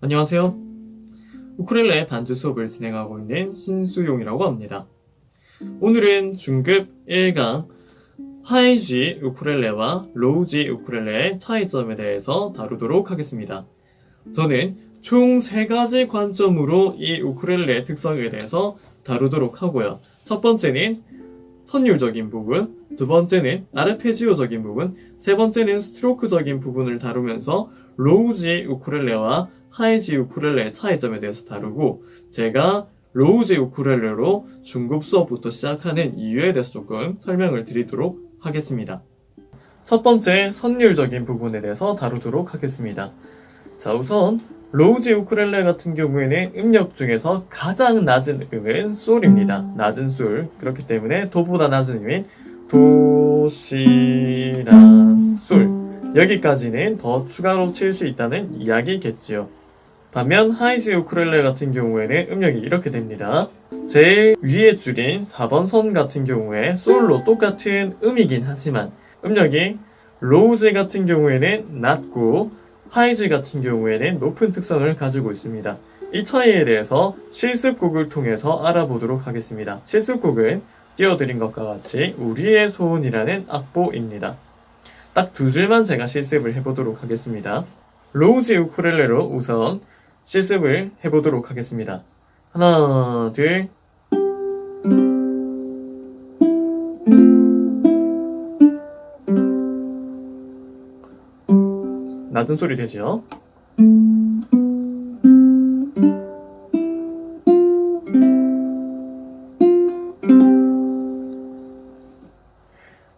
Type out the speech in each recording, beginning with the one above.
안녕하세요. 우쿨렐레 반주 수업을 진행하고 있는 신수용이라고 합니다. 오늘은 중급 1강 하이지 우쿨렐레와 로우지 우쿨렐레의 차이점에 대해서 다루도록 하겠습니다. 저는 총 3가지 관점으로 이 우쿨렐레의 특성에 대해서 다루도록 하고요. 첫 번째는 선율적인 부분, 두 번째는 아르페지오적인 부분, 세 번째는 스트로크적인 부분을 다루면서 로우지 우쿨렐레와 하이지 우쿨렐레의 차이점에 대해서 다루고 제가 로우지 우쿨렐레로 중급 수업부터 시작하는 이유에 대해서 조금 설명을 드리도록 하겠습니다. 첫 번째 선율적인 부분에 대해서 다루도록 하겠습니다. 자 우선 로우지 우쿨렐레 같은 경우에는 음력 중에서 가장 낮은 음은 솔입니다. 낮은 솔. 그렇기 때문에 도보다 낮은 음인 도, 시, 라, 솔. 여기까지는 더 추가로 칠 수 있다는 이야기겠지요. 반면 하이지 우쿨렐레 같은 경우에는 음력이 이렇게 됩니다. 제일 위에 줄인 4번 선 같은 경우에 솔로 똑같은 음이긴 하지만 음력이 로우즈 같은 경우에는 낮고 하이즈 같은 경우에는 높은 특성을 가지고 있습니다. 이 차이에 대해서 실습곡을 통해서 알아보도록 하겠습니다. 실습곡은 띄워드린 것과 같이 우리의 소원이라는 악보입니다. 딱 두 줄만 제가 실습을 해보도록 하겠습니다. 로우즈 우쿨렐레로 우선 실습을 해보도록 하겠습니다. 하나, 둘. 낮은 소리 되죠?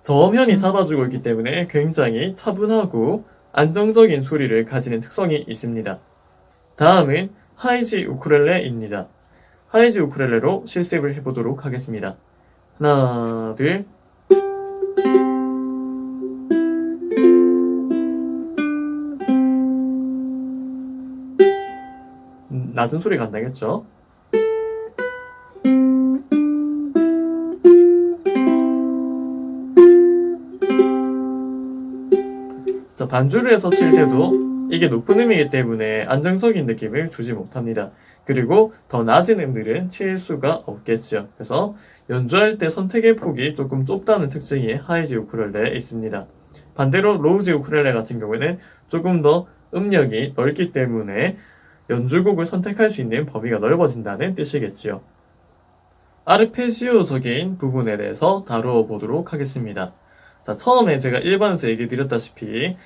저음현이 잡아주고 있기 때문에 굉장히 차분하고 안정적인 소리를 가지는 특성이 있습니다. 다음은 하이지 우쿨렐레입니다. 하이지 우쿨렐레로 실습을 해보도록 하겠습니다. 하나, 둘. 낮은 소리가 안 나겠죠? 자, 반주를 해서 칠 때도 이게 높은 음이기 때문에 안정적인 느낌을 주지 못합니다. 그리고 더 낮은 음들은 칠 수가 없겠죠. 그래서 연주할 때 선택의 폭이 조금 좁다는 특징이 하이지 우쿨렐레에 있습니다. 반대로 로우지 우쿨렐레 같은 경우에는 조금 더 음력이 넓기 때문에 연주곡을 선택할 수 있는 범위가 넓어진다는 뜻이겠지요. 아르페지오적인 부분에 대해서 다루어 보도록 하겠습니다. 자, 처음에 제가 1번에서 얘기 드렸다시피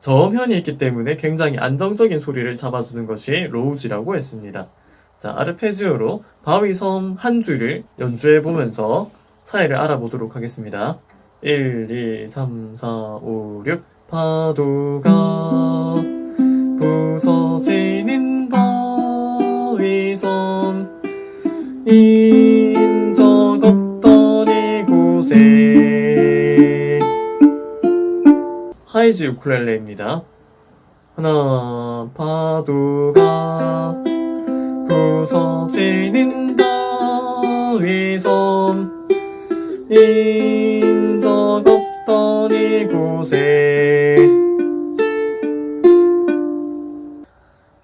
저음현이 있기 때문에 굉장히 안정적인 소리를 잡아주는 것이 로우지라고 했습니다. 자, 아르페지오로 바위 섬 한 줄을 연주해 보면서 차이를 알아보도록 하겠습니다. 1, 2, 3, 4, 5, 6 파도가 부서 하이지 우쿨렐레입니다. 하나 파도가 부서지는 바위섬 인적 없던 이곳에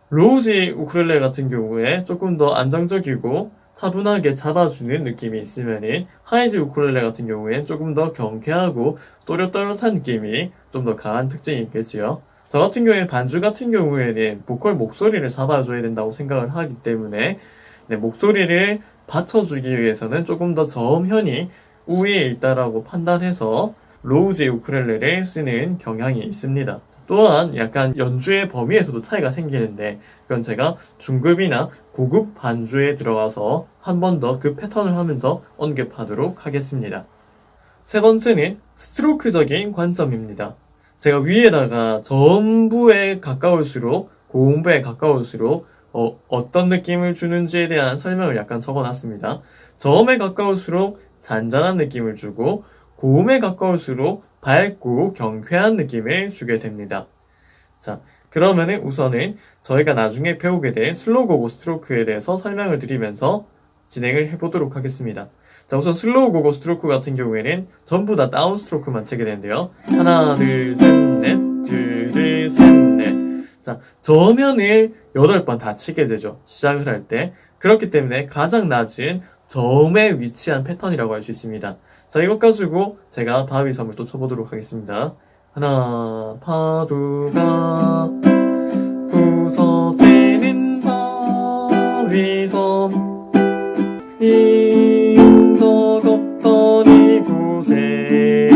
로우지 우쿨렐레 같은 경우에 조금 더 안정적이고 차분하게 잡아주는 느낌이 있으면은 하이지 우쿨렐레 같은 경우엔 조금 더 경쾌하고 또렷또렷한 느낌이 좀 더 강한 특징이 있겠지요. 저 같은 경우에 반주 같은 경우에는 보컬 목소리를 잡아줘야 된다고 생각을 하기 때문에 네, 목소리를 받쳐주기 위해서는 조금 더 저음현이 우위에 있다라고 판단해서 로우지 우쿨렐레를 쓰는 경향이 있습니다. 또한 약간 연주의 범위에서도 차이가 생기는데 그건 제가 중급이나 고급 반주에 들어가서 한 번 더 그 패턴을 하면서 언급하도록 하겠습니다. 세 번째는 스트로크적인 관점입니다. 제가 위에다가 전부에 가까울수록 고음부에 가까울수록 어, 떤 느낌을 주는지에 대한 설명을 약간 적어놨습니다. 저음에 가까울수록 잔잔한 느낌을 주고 고음에 가까울수록 밝고 경쾌한 느낌을 주게 됩니다. 자, 그러면은 우선은 저희가 나중에 배우게 될 슬로우 고고 스트로크에 대해서 설명을 드리면서 진행을 해보도록 하겠습니다. 자, 우선 슬로우 고고 스트로크 같은 경우에는 전부 다 다운 스트로크만 치게 되는데요. 하나, 둘, 셋, 넷, 둘, 둘, 셋, 넷. 자, 저음면을 8번 다 치게 되죠. 시작을 할 때. 그렇기 때문에 가장 낮은 저음에 위치한 패턴이라고 할 수 있습니다. 자, 이것 가지고 제가 바위섬을 또 쳐보도록 하겠습니다. 하나, 파도가 부서지는 바위 섬 인적 없던 이곳에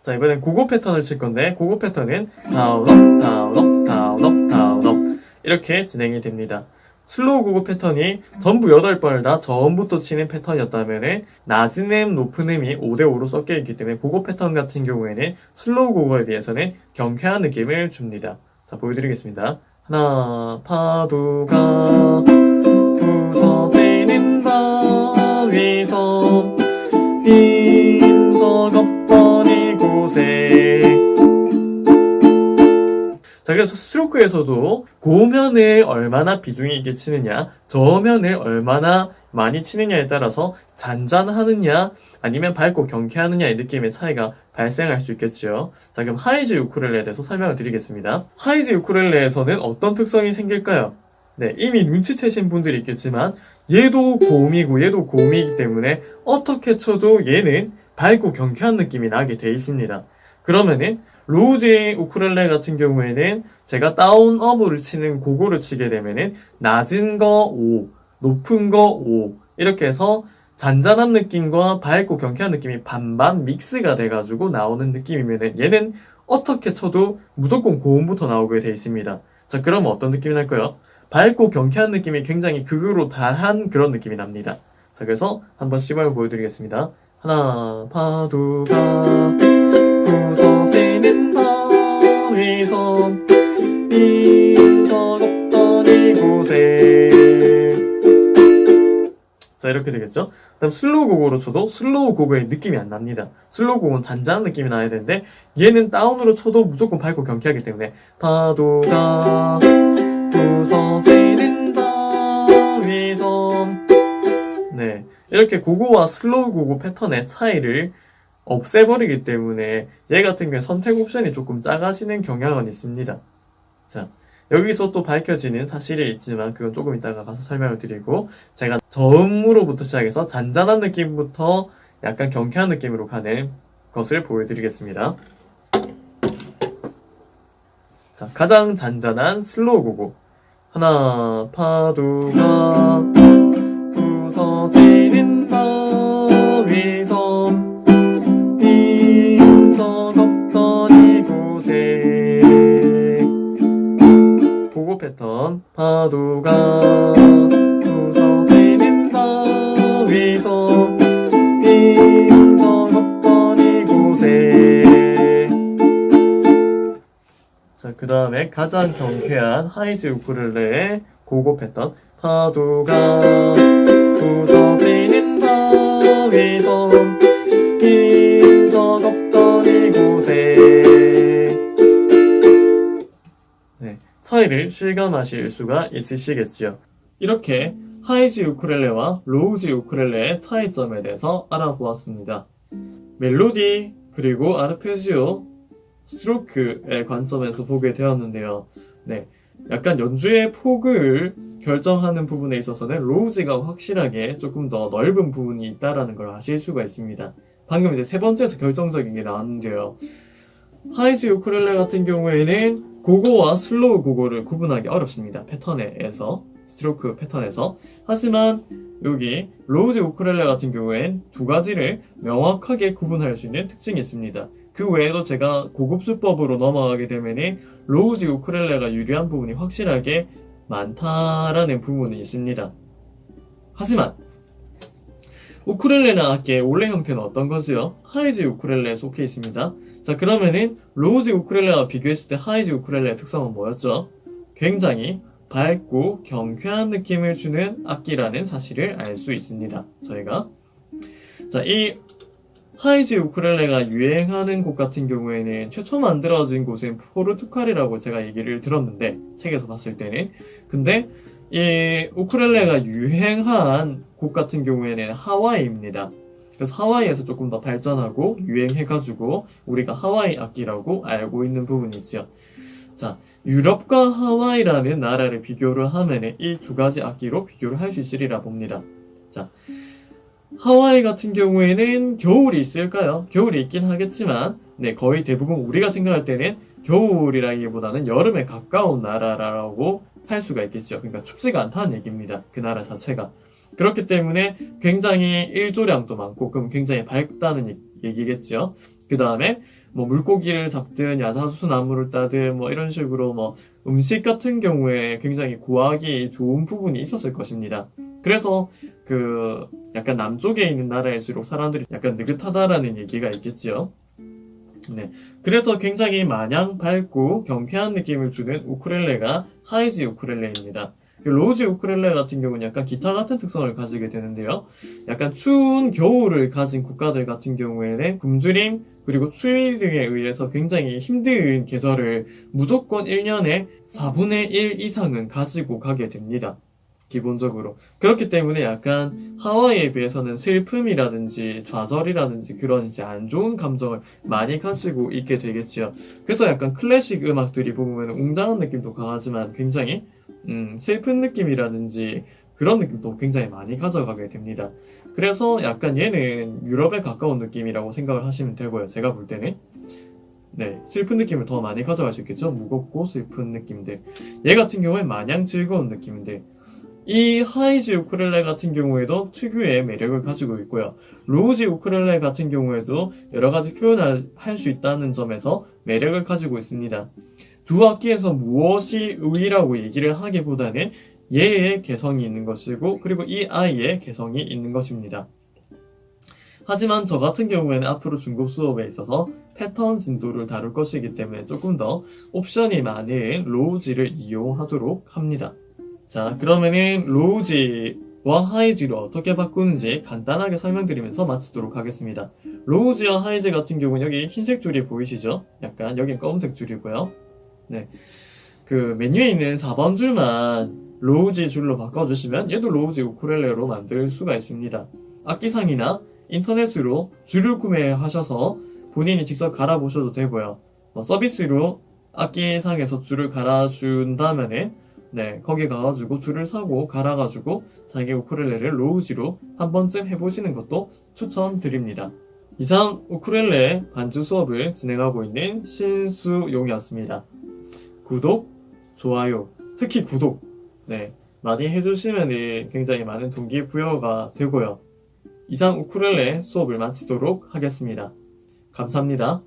자 이번엔 고고 패턴을 칠 건데 고고 패턴은 다운업 다운업 다운업 다운업 이렇게 진행이 됩니다. 슬로우 고고 패턴이 전부 8번을 다 저음부터 치는 패턴이었다면 낮은 음, 높은 음이 5대5로 섞여 있기 때문에 고고 패턴 같은 경우에는 슬로우 고고에 비해서는 경쾌한 느낌을 줍니다. 자 보여드리겠습니다. 하나 파도가 부서지는 바위섬 자 그래서 스트로크에서도 고면을 얼마나 비중이 있게 치느냐 저면을 얼마나 많이 치느냐에 따라서 잔잔하느냐 아니면 밝고 경쾌하느냐의 느낌의 차이가 발생할 수 있겠죠. 자 그럼 하이즈 우쿨렐레에 대해서 설명을 드리겠습니다. 하이즈 우쿨렐레에서는 어떤 특성이 생길까요? 네, 이미 눈치채신 분들이 있겠지만 얘도 고음이고 얘도 고음이기 때문에 어떻게 쳐도 얘는 밝고 경쾌한 느낌이 나게 돼 있습니다. 그러면은 로우제 우쿨렐레 같은 경우에는 제가 다운업을 치는 고고를 치게 되면은 낮은 거 5, 높은 거 5 이렇게 해서 잔잔한 느낌과 밝고 경쾌한 느낌이 반반 믹스가 돼가지고 나오는 느낌이면은 얘는 어떻게 쳐도 무조건 고음부터 나오게 돼 있습니다. 자, 그러면 어떤 느낌이 날까요? 밝고 경쾌한 느낌이 굉장히 극으로 달한 그런 느낌이 납니다. 자, 그래서 한번 시범을 보여드리겠습니다. 하나, 파도가 부서지는 바위섬. 인적 없던 이곳에. 자 이렇게 되겠죠? 다음 슬로우 곡으로 쳐도 슬로우 곡의 느낌이 안 납니다. 슬로우 곡은 잔잔한 느낌이 나야 되는데 얘는 다운으로 쳐도 무조건 밝고 경쾌하기 때문에 파도가 부서지는 바위섬. 네 이렇게 고고와 슬로우 고고 패턴의 차이를 없애버리기 때문에 얘 같은 경우에 선택 옵션이 조금 작아지는 경향은 있습니다. 자, 여기서 또 밝혀지는 사실이 있지만 그건 조금 이따가 가서 설명을 드리고 제가 저음으로부터 시작해서 잔잔한 느낌부터 약간 경쾌한 느낌으로 가는 것을 보여드리겠습니다. 자, 가장 잔잔한 슬로우 고고. 하나, 파도가 부서지는 바 패턴 파도가 부서지는 인적 없던 이곳에. 자, 그 다음에 가장 경쾌한 하이즈 우쿨렐레의 고고 패턴 파도가 부서지는 바위섬 네, 차이를 실감하실 수가 있으시겠지요. 이렇게 하이즈 우쿨렐레와 로우즈 우쿨렐레의 차이점에 대해서 알아보았습니다. 멜로디 그리고 아르페지오 스트로크의 관점에서 보게 되었는데요. 네. 약간 연주의 폭을 결정하는 부분에 있어서는 로우즈가 확실하게 조금 더 넓은 부분이 있다라는 걸 아실 수가 있습니다. 방금 이제 세 번째에서 결정적인 게 나왔는데요. 하이즈 우쿨렐레 같은 경우에는 고고와 슬로우 고고를 구분하기 어렵습니다. 패턴에서 스트로크 패턴에서 하지만 여기 로우즈 우쿨렐레 같은 경우엔 두 가지를 명확하게 구분할 수 있는 특징이 있습니다. 그 외에도 제가 고급 수법으로 넘어가게 되면은 로우즈 우쿨렐레가 유리한 부분이 확실하게 많다라는 부분이 있습니다. 하지만 우쿨렐레나 악기의 원래 형태는 어떤 거지요? 하이즈 우쿨렐레에 속해 있습니다. 자 그러면은 로우즈 우쿨렐레와 비교했을 때 하이즈 우쿨렐레의 특성은 뭐였죠? 굉장히 밝고 경쾌한 느낌을 주는 악기라는 사실을 알 수 있습니다. 저희가 자, 이 하이즈 우쿨렐레가 유행하는 곳 같은 경우에는 최초 만들어진 곳은 포르투갈이라고 제가 얘기를 들었는데 책에서 봤을 때는 근데 이 우쿨렐레가 유행한 곳 같은 경우에는 하와이입니다. 그래서 하와이에서 조금 더 발전하고 유행해가지고 우리가 하와이 악기라고 알고 있는 부분이지요. 자, 유럽과 하와이라는 나라를 비교를 하면 이 두 가지 악기로 비교를 할 수 있으리라 봅니다. 자, 하와이 같은 경우에는 겨울이 있을까요? 겨울이 있긴 하겠지만, 네, 거의 대부분 우리가 생각할 때는 겨울이라기보다는 여름에 가까운 나라라고 할 수가 있겠죠. 그러니까 춥지가 않다는 얘기입니다. 그 나라 자체가. 그렇기 때문에 굉장히 일조량도 많고, 그럼 굉장히 밝다는 얘- 얘기겠죠. 그 다음에 뭐 물고기를 잡든 야자수 나무를 따든 뭐 이런 식으로 뭐 음식 같은 경우에 굉장히 구하기 좋은 부분이 있었을 것입니다. 그래서 그 약간 남쪽에 있는 나라일수록 사람들이 약간 느긋하다라는 얘기가 있겠지요. 네. 그래서 굉장히 마냥 밝고 경쾌한 느낌을 주는 우쿨렐레가 하이지 우쿨렐레입니다. 그 로즈 우쿨렐레 같은 경우는 약간 기타 같은 특성을 가지게 되는데요. 약간 추운 겨울을 가진 국가들 같은 경우에는 굶주림 그리고 추위 등에 의해서 굉장히 힘든 계절을 무조건 1년에 4분의 1 이상은 가지고 가게 됩니다. 기본적으로. 그렇기 때문에 약간 하와이에 비해서는 슬픔이라든지 좌절이라든지 그런 이제 안 좋은 감정을 많이 가지고 있게 되겠지요. 그래서 약간 클래식 음악들이 보면 웅장한 느낌도 강하지만 굉장히 음, 슬픈 느낌이라든지 그런 느낌도 굉장히 많이 가져가게 됩니다. 그래서 약간 얘는 유럽에 가까운 느낌이라고 생각을 하시면 되고요. 제가 볼 때는. 네, 슬픈 느낌을 더 많이 가져갈 수 있겠죠? 무겁고 슬픈 느낌들. 얘 같은 경우엔 마냥 즐거운 느낌인데, 이 하이지 우크렐레 같은 경우에도 특유의 매력을 가지고 있고요. 로우지 우크렐레 같은 경우에도 여러 가지 표현을 할 수 있다는 점에서 매력을 가지고 있습니다. 두 악기에서 무엇이 우위라고 얘기를 하기보다는 얘의 개성이 있는 것이고 그리고 이 아이의 개성이 있는 것입니다. 하지만 저 같은 경우에는 앞으로 중급 수업에 있어서 패턴 진도를 다룰 것이기 때문에 조금 더 옵션이 많은 로우지를 이용하도록 합니다. 자, 그러면은 로우지와 하이지를 어떻게 바꾸는지 간단하게 설명드리면서 마치도록 하겠습니다. 로우지와 하이지 같은 경우는 여기 흰색 줄이 보이시죠? 약간 여긴 검은색 줄이고요. 네. 그 메뉴에 있는 4번 줄만 로우지 줄로 바꿔주시면 얘도 로우지 우쿨렐레로 만들 수가 있습니다. 악기상이나 인터넷으로 줄을 구매하셔서 본인이 직접 갈아보셔도 되고요. 뭐 서비스로 악기상에서 줄을 갈아준다면은 네 거기 가가지고 줄을 사고 갈아가지고 자기 우쿨렐레를 로우지로 한 번쯤 해보시는 것도 추천드립니다. 이상 우쿨렐레 반주 수업을 진행하고 있는 신수용이었습니다. 구독, 좋아요, 특히 구독, 네, 많이 해주시면 굉장히 많은 동기부여가 되고요. 이상 우쿨렐레 수업을 마치도록 하겠습니다. 감사합니다.